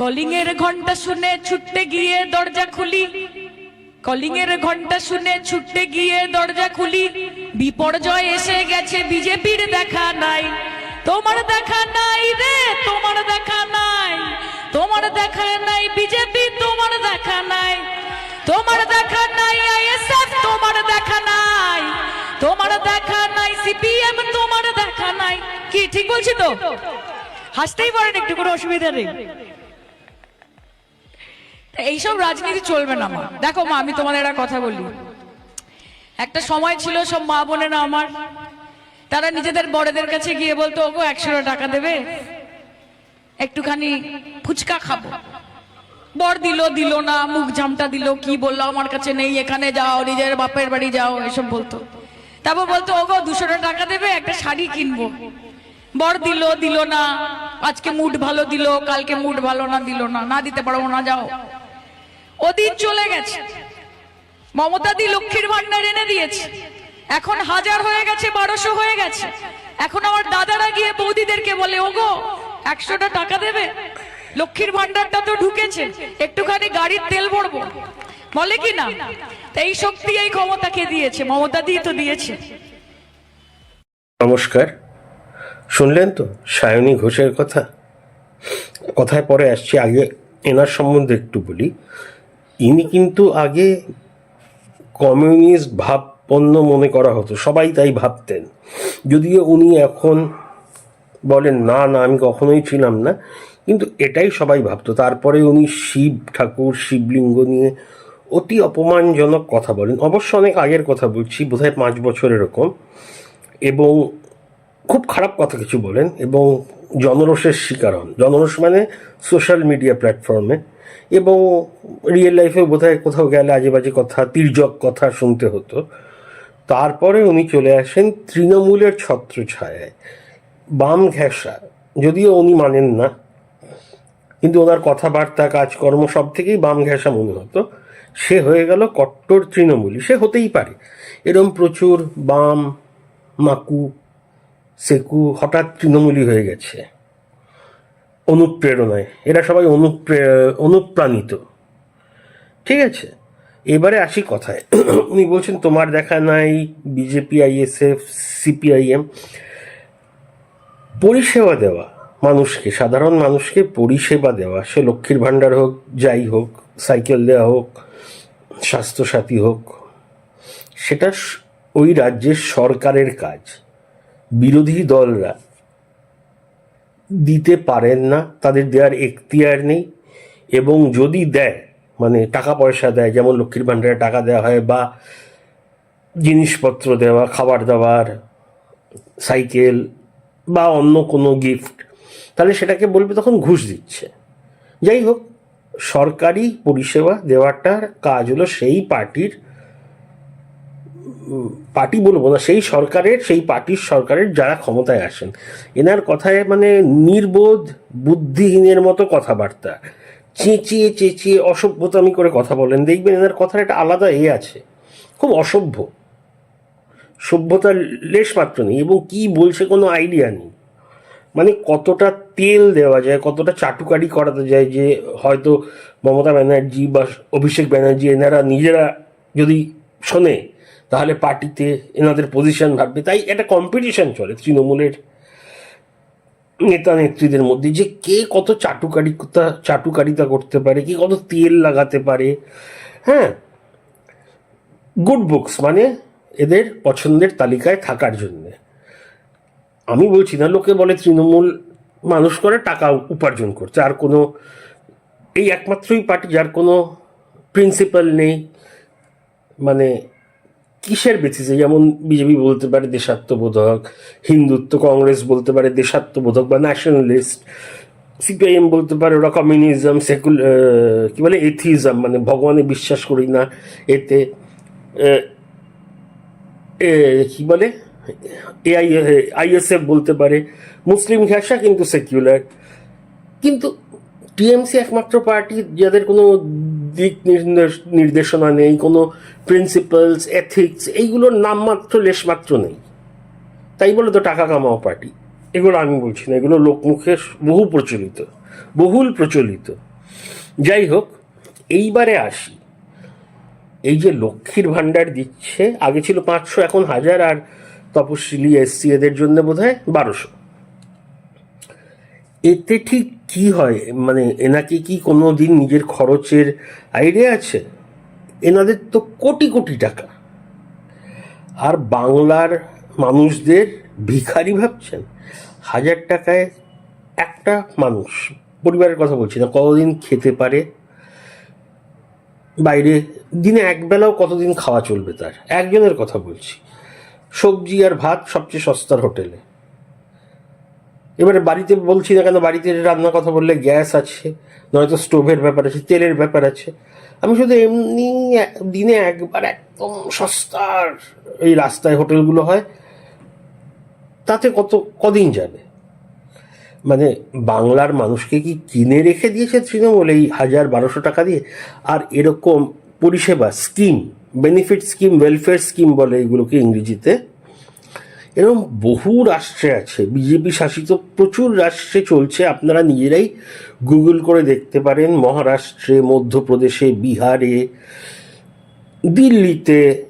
Calling এর ঘণ্টা শুনে ছুটতে গিয়ে দরজা খুলি। কলিং এর ঘণ্টা শুনে ছুটতে গিয়ে দরজা খুলি। বিপর্যয় এসে গেছে, বিজেপির দেখা নাই। তোমার দেখা নাই রে, তোমার দেখা নাই। তোমার দেখা নাই, বিজেপি তোমার দেখা নাই। তোমার দেখা নাই, আইএসএফ তোমার দেখা নাই। তোমার দেখা নাই, সিপিএম তোমার দেখা নাই। কি, ঠিক বলছি তো? হাসতেই পারেন একটু কোনো অসুবিধা নেই। এইসব রাজনীতি চলবে না মা দেখো মা, আমি তোমাদের একটা কথা বলি। একটা সময় ছিল সব মা বোনেরা আমার, তারা নিজেদের বড়দের কাছে গিয়ে বলতো, ওগো একশো টাকা দেবে, একটুখানি ফুচকা খাব। বর দিল দিল না, মুখ জামটা দিল, কি বলল, আমার কাছে নেই, এখানে যাও, নিজের বাপের বাড়ি যাও, এসব বলতো। তারপর বলতো, ওগো দুশো টাকা দেবে, একটা শাড়ি কিনবো। বর দিল দিল না, আজকে মুড ভালো দিল, কালকে মুড ভালো না, দিল না না দিতে পারব না, যাও। ওদিন চলে গেছে। মমতা দি লক্ষ্মীর ভান্ডার এনে দিয়েছে। এখন হাজার হয়ে গেছে, বারোশো হয়ে গেছে। এখন আমার দাদারা গিয়ে বৌদিদেরকে বলে, ওগো, একশোটা টাকা দেবে? লক্ষ্মীর ভান্ডারটা তো ঢুকেছে, একটুখানি গাড়ির তেল ভরবো। বলে কি না? এই শক্তি, এই ক্ষমতাকে দিয়েছে? মমতা দি তো দিয়েছে। নমস্কার। শুনলেন তো সায়নী ঘোষের কথা? কথায় পরে আসছি, আগে এনার সম্বন্ধে একটু বলি। ইনি কিন্তু আগে কমিউনিস্ট ভাবপন্ন মনে করা হতো, সবাই তাই ভাবতেন। যদিও উনি এখন বলেন, না না, আমি কখনোই ছিলাম না। কিন্তু এটাই সবাই ভাবতো। তারপরে উনি শিব ঠাকুর, শিবলিঙ্গ নিয়ে অতি অপমানজনক কথা বলেন। অবশ্য অনেক আগের কথা বলছি, বোধহয় পাঁচ বছর এরকম। এবং খুব খারাপ কথা কিছু বলেন এবং জনরোষের শিকার হন। জনরোষ মানে সোশ্যাল মিডিয়া প্ল্যাটফর্মে এবং রিয়েল লাইফে বোধহয় কোথাও গেলে আজে বাজে কথা, তির্যক কথা শুনতে হতো। তারপরে উনি চলে আসেন তৃণমূলের ছত্রছায়ায়, বাম ঘেঁষা। যদিও উনি মানেন না, কিন্তু ওনার কথাবার্তা, কাজকর্ম সব থেকেই বাম ঘেঁষা মনে হতো। সে হয়ে গেল কট্টর তৃণমূলী। সে হতেই পারে। এরম প্রচুর বাম, মাকু, সেকু হঠাৎ তৃণমূলী হয়ে গেছে। অনুপ্রেরণায়। এরা সবাই অনুপ্রে, অনুপ্রাণিত। ঠিক আছে? এবারে আসি কথায়। উনি বলছেন, তোমার দেখা নাই বিজেপি, আইএসএফ, সিপিআইএম। পরিষেবা দেওয়া মানুষকে, সাধারণ মানুষকে পরিষেবা দেওয়া। সে লক্ষ্মীর ভাণ্ডার হোক, যাই হোক, সাইকেল দেওয়া হোক, স্বাস্থ্যসাথী হোক, সেটা ওই রাজ্যের সরকারের কাজ। বিরোধী দলরা দিতে পারেন না, তাদের দেওয়ার এখতিয়ার নেই। এবং যদি দেয় মানে টাকা পয়সা দেয়, যেমন লক্ষ্মীর ভাণ্ডারে টাকা দেওয়া হয় বা জিনিসপত্র দেওয়া, খাবার দাবার, সাইকেল বা অন্য কোনো গিফট তাহলে সেটাকে বলবে তখন ঘুষ দিচ্ছে। যাই হোক, সরকারি পরিষেবা দেওয়াটার কাজ হলো সেই পার্টির পার্টি বলব না, সেই সরকারের, সেই পার্টির সরকারের যারা ক্ষমতায় আসেন, এনার কথায় মানে নির্বোধ, বুদ্ধিহীনের মতো কথাবার্তা। চেঁচিয়ে চেঁচিয়ে, অসভ্যতামি করে কথা বলেন। দেখবেন এনার কথার একটা আলাদা এ আছে। খুব অসভ্য। সভ্যতার লেশ মাত্র নেই এবং কি বলছে কোনো আইডিয়া নেই। মানে কতটা তেল দেওয়া যায়, কতটা চাটুকারি করাতে যায় যে হয়তো মমতা ব্যানার্জি বা অভিষেক ব্যানার্জি, এনারা নিজেরা যদি শোনে তাহলে পার্টিতে এনাদের পজিশন ভাববে তাই একটা কম্পিটিশন চলে তৃণমূলের নেতা নেত্রীদের মধ্যে যে কে কত চাটুকারিতা চাটুকারিতা করতে পারে, কে কত তেল লাগাতে পারে হ্যাঁ? গুড বুকস মানে এদের পছন্দের তালিকায় থাকার জন্যে। আমি বলছি না, লোকে বলে তৃণমূল মানুষ করে টাকা উপার্জন করছে। আর কোনো, এই একমাত্রই পার্টি যার কোনো প্রিন্সিপাল নেই। মানে কিসের বেসিসে যেমন বিজেপি বলতে পারে দেশাত্মবোধক, হিন্দুত্ব কংগ্রেস বলতে পারে দেশাত্মবোধক বা ন্যাশনালিস্ট সিপিআইএম বলতে পারে ওরা কমিউনিজম সেকুল কি বলে এথিজম মানে ভগবানে বিশ্বাস করি না এতে কি বলে এআই আইএসএফ বলতে পারে, মুসলিম ঘেঁষা কিন্তু সেকুলার কিন্তু টিএমসি একমাত্র পার্টি যাদের কোনো দিক নির্দেশ- নির্দেশনা নেই, কোনো প্রিন্সিপালস এথিক্স এইগুলোর নামমাত্র লেশমাত্র নেই। তাই বলে তো টাকা কামাও পার্টি। এগুলো আমি বলছি না, এগুলো লোকমুখে বহু প্রচলিত, বহুল প্রচলিত। যাই হোক, এইবারে আসি। এই যে লক্ষ্মীর ভাণ্ডার দিচ্ছে, আগে ছিল পাঁচশো, এখন হাজার, আর তপশিলি, এসসি এদের জন্য বোধ হয় বারোশো। এতে ঠিক কি হয়? মানে এনাকে কি কোনো দিন নিজের খরচের আইডিয়া আছে? এনাদের তো কোটি কোটি টাকা। আর বাংলার মানুষদের ভিখারি ভাবছেন? হাজার টাকায় একটা মানুষ। পরিবারের কথা বলছি না, কতদিন খেতে পারে? বাইরে দিনে একবেলাও কতদিন খাওয়া চলবে তার? একজনের কথা বলছি। সবজি আর ভাত সবচেয়ে সস্তার হোটেলে। এবারে বাড়িতে বলছি না কেন বাড়িতে রান্নার কথা বললে গ্যাস আছে, নয়তো স্টোভের ব্যাপার আছে, তেলের ব্যাপার আছে। আমি শুধু এমনি দিনে একবার একদম সস্তার এই রাস্তায় হোটেলগুলো হয়। তাতে কত, কদিন যাবে? মানে বাংলার মানুষকে কি কিনে রেখে দিয়েছে তৃণমূল এই হাজার বারোশো টাকা দিয়ে? আর এরকম পরিষেবা, scheme benefit scheme welfare scheme বলে এগুলোকে ইংরেজিতে এরকম বহু রাষ্ট্রে আছে, বিজেপি শাসিত প্রচুর রাষ্ট্রে চলছে, আপনারা নিজেরাই গুগল করে দেখতে পারেন, মহারাষ্ট্রে, মধ্যপ্রদেশে, বিহারে, দিল্লিতে,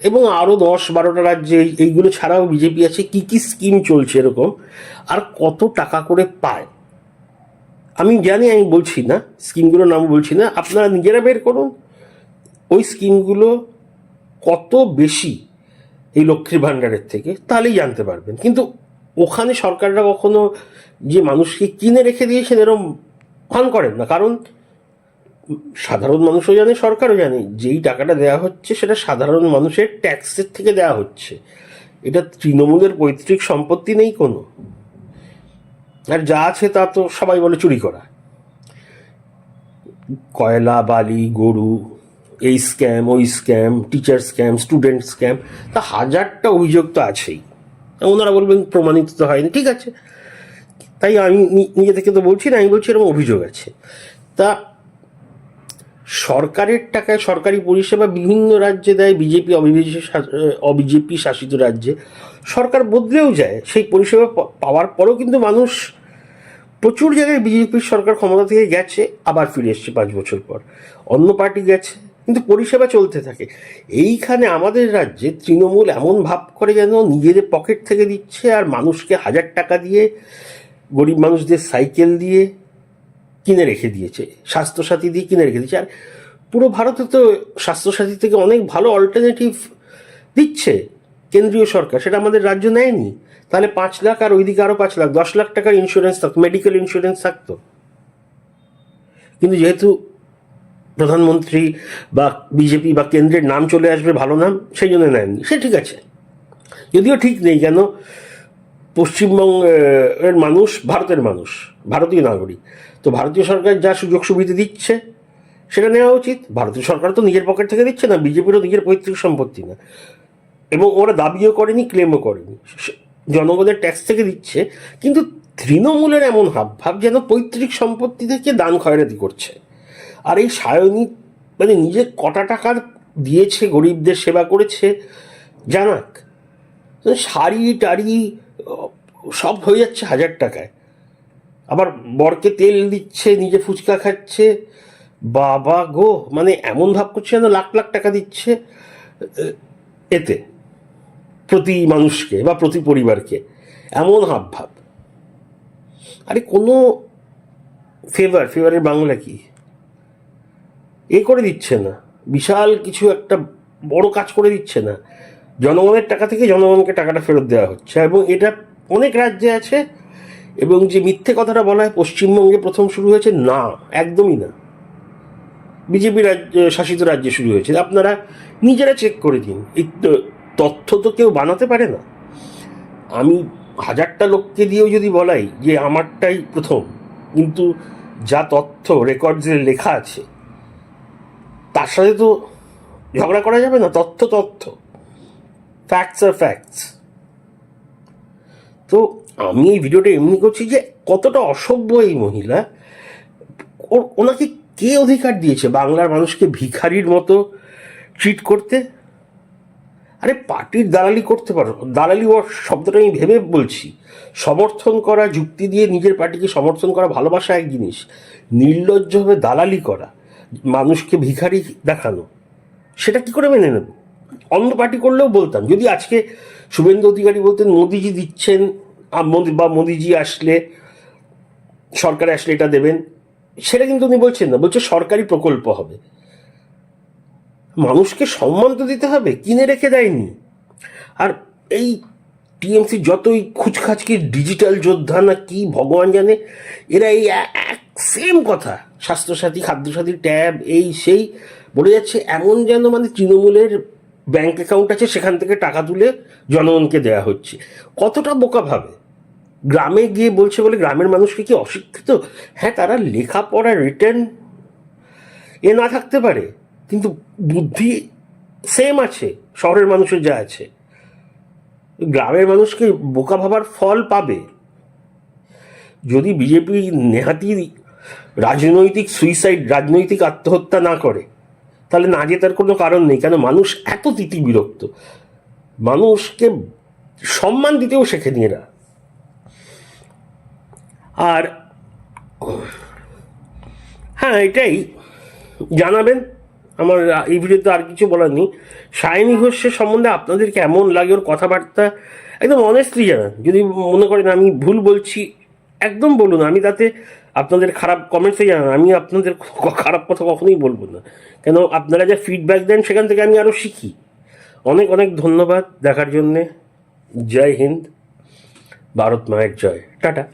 এবং আরও দশ বারোটা রাজ্যে এইগুলো ছাড়াও বিজেপি আছে, কি কি স্কিম চলছে এরকম, আর কত টাকা করে পায়। আমি জানি, আমি বলছি না, স্কিমগুলোর নাম বলছি না, আপনারা নিজেরা বের করুন, ওই স্কিমগুলো কত বেশি এই লক্ষ্মীর ভাণ্ডারের থেকে, তাহলেই জানতে পারবেন। কিন্তু ওখানে সরকাররা কখনো যে মানুষকে কিনে রেখে দিয়েছেন এরম ফান করেন না। কারণ সাধারণ মানুষও জানে, সরকারও জানে, যেই টাকাটা দেওয়া হচ্ছে সেটা সাধারণ মানুষের ট্যাক্সের থেকে দেওয়া হচ্ছে। এটা তৃণমূলের পৈতৃক সম্পত্তি নেই কোনো। আর যা আছে তা তো সবাই বলে চুরি করা। কয়লা, বালি, গরু এই স্ক্যাম ওই scam teacher scam student scam তা হাজারটা অভিযোগ তো আছেই। ওনারা বলবেন প্রমাণিত তো হয়নি, ঠিক আছে। তাই আমি নিজে থেকে তো বলছি না, আমি বলছি এরকম অভিযোগ আছে। তা সরকারের টাকায় সরকারি পরিষেবা বিভিন্ন রাজ্যে দেয়, বিজেপি অবিজেপি শাসিত রাজ্যে। সরকার বদলেও যায়, সেই পরিষেবা পাওয়ার পরেও কিন্তু মানুষ প্রচুর জায়গায় বিজেপির সরকার ক্ষমতা থেকে গেছে, আবার ফিরে এসছে পাঁচ বছর পর। অন্য পার্টি গেছে কিন্তু পরিষেবা চলতে থাকে। এইখানে আমাদের রাজ্যে তৃণমূল এমন ভাব করে যেন নিজেদের পকেট থেকে দিচ্ছে আর মানুষকে হাজার টাকা দিয়ে, গরিব মানুষদের সাইকেল দিয়ে কিনে রেখে দিয়েছে, স্বাস্থ্যসাথী দিয়ে কিনে রেখে দিয়েছে। আর পুরো ভারতে তো স্বাস্থ্যসাথী থেকে অনেক ভালো অল্টারনেটিভ দিচ্ছে কেন্দ্রীয় সরকার, সেটা আমাদের রাজ্য নেয়নি। তাহলে পাঁচ লাখ আর ওইদিকে আরও পাঁচ লাখ, দশ লাখ টাকার ইন্স্যুরেন্স থাকতো মেডিকেল ইন্স্যুরেন্স থাকতো। কিন্তু যেহেতু প্রধানমন্ত্রী বা বিজেপি বা কেন্দ্রের নাম চলে আসবে, ভালো নাম, সেই জন্য নেননি সে ঠিক আছে। যদিও ঠিক নেই, কেন? পশ্চিমবঙ্গের মানুষ ভারতের মানুষ, ভারতীয় নাগরিক। তো ভারতীয় সরকার যা সুযোগ সুবিধা দিচ্ছে, সেটা নেওয়া উচিত। ভারতীয় সরকার তো নিজের পকেট থেকে দিচ্ছে না, বিজেপিরও নিজের পৈতৃক সম্পত্তি না। এবং ওরা দাবিও করেনি, ক্লেমও করেনি। জনগণের ট্যাক্স থেকে দিচ্ছে, কিন্তু তৃণমূলের এমন হাব ভাব যেন পৈতৃক সম্পত্তি থেকে দান খয়রাতি করছে। আর এই সায়নী মানে নিজে কটা টাকা দিয়েছে, গরিবদের সেবা করেছে জানাক শাড়ি, টাড়ি, সব হয়ে যাচ্ছে হাজার টাকায়। আবার বরকে তেল দিচ্ছে, নিজে ফুচকা খাচ্ছে, বাবা গো মানে এমন ভাব করছে যেন লাখ লাখ টাকা দিচ্ছে, এতে, প্রতি মানুষকে বা প্রতি পরিবারকে, এমন হাব ভাব আরে কোনো ফেভার ফেভারের বাংলা কি? এ করে দিচ্ছে না। বিশাল কিছু একটা বড় কাজ করে দিচ্ছে না। জনগণের টাকা থেকে জনগণকে টাকাটা ফেরত দেওয়া হচ্ছে এবং এটা অনেক রাজ্যে আছে এবং যে মিথ্যে কথাটা বলা হয়, পশ্চিমবঙ্গে প্রথম শুরু হয়েছে, না, একদমই না। বিজেপি রাজ্য, শাসিত রাজ্যে শুরু হয়েছে। আপনারা নিজেরা চেক করে দিন। এই তথ্য তো কেউ বানাতে পারে না। আমি হাজারটা লোককে দিয়েও যদি বলাই যে, আমারটাই প্রথম। কিন্তু যা তথ্য রেকর্ডসে লেখা আছে তার সাথে তো ঝগড়া করা যাবে না, তথ্য তথ্য। ফ্যাক্টস আর ফ্যাক্টস তো আমি এই ভিডিওটা এমনি করছি যে কতটা অসভ্য এই মহিলা। ওনাকে কে অধিকার দিয়েছে বাংলার মানুষকে ভিখারির মতো ট্রিট করতে? আরে পার্টির দালালি করতে পারো। দালালি ও শব্দটা আমি ভেবে বলছি। সমর্থন করা, যুক্তি দিয়ে নিজের পার্টিকে সমর্থন করা, ভালোবাসা এক জিনিস। নির্লজ্জভাবে দালালি করা। মানুষকে ভিখারি দেখানো সেটা কি করে মেনে নেব? অন্য পার্টি করলেও বলতাম, যদি আজকে শুভেন্দু অধিকারী বলতেন, মোদিজি দিচ্ছেন বা মোদিজি আসলে, সরকারে আসলে এটা দেবেন, সেটা কিন্তু উনি বলছেন না, বলছে সরকারি প্রকল্প হবে। মানুষকে সম্মান তো দিতে হবে, কিনে রেখে দেয়নি। আর এই টিএমসি যতই খুচখাচকি ডিজিটাল যোদ্ধা না কি ভগবান জানে, এরা এই সেম কথা। স্বাস্থ্যসাথী, খাদ্যসাথী, ট্যাব, এই, সেই, বলে যাচ্ছে এমন যেন মানে তৃণমূলের ব্যাংক অ্যাকাউন্ট আছে, সেখান থেকে টাকা তুলে জনগণকে দেওয়া হচ্ছে। কতটা বোকা ভাবে? গ্রামে গিয়ে বলছে বলে গ্রামের মানুষকে কি অশিক্ষিত? হ্যাঁ তারা লেখাপড়া রিটার্ন এ না থাকতে পারে, কিন্তু বুদ্ধি সেম আছে, শহরের মানুষের যা আছে। গ্রামের মানুষকে বোকা ভাবার ফল পাবে। যদি বিজেপি নেহাতি রাজনৈতিক সুইসাইড রাজনৈতিক আত্মহত্যা না করে, তাহলে না জেতার কোনো কারণ নেই। কেন? মানুষ এত তিতি বিরক্ত। মানুষকে সম্মান দিতেও শেখে শেখেনি এরা। আর হ্যাঁ এটাই। জানাবেন। আমার এই ভিডিওতে আর কিছু বলার নেই। সায়নী ঘোষের সম্বন্ধে আপনাদের কেমন লাগে ওর কথাবার্তা? একদম অনেস্টলি জানান। যদি মনে করেন আমি ভুল বলছি, একদম বলুন। আমি তাতে আপনাদের খারাপ কমেন্টসে জানান, আমি আপনাদের খারাপ কথা কখনোই বলব না। কেন, আপনারা যা ফিডব্যাক দেন, সেখান থেকে আমি আরও শিখি। অনেক অনেক ধন্যবাদ দেখার জন্যে। জয় হিন্দ। ভারত মায়ের জয়। টাটা।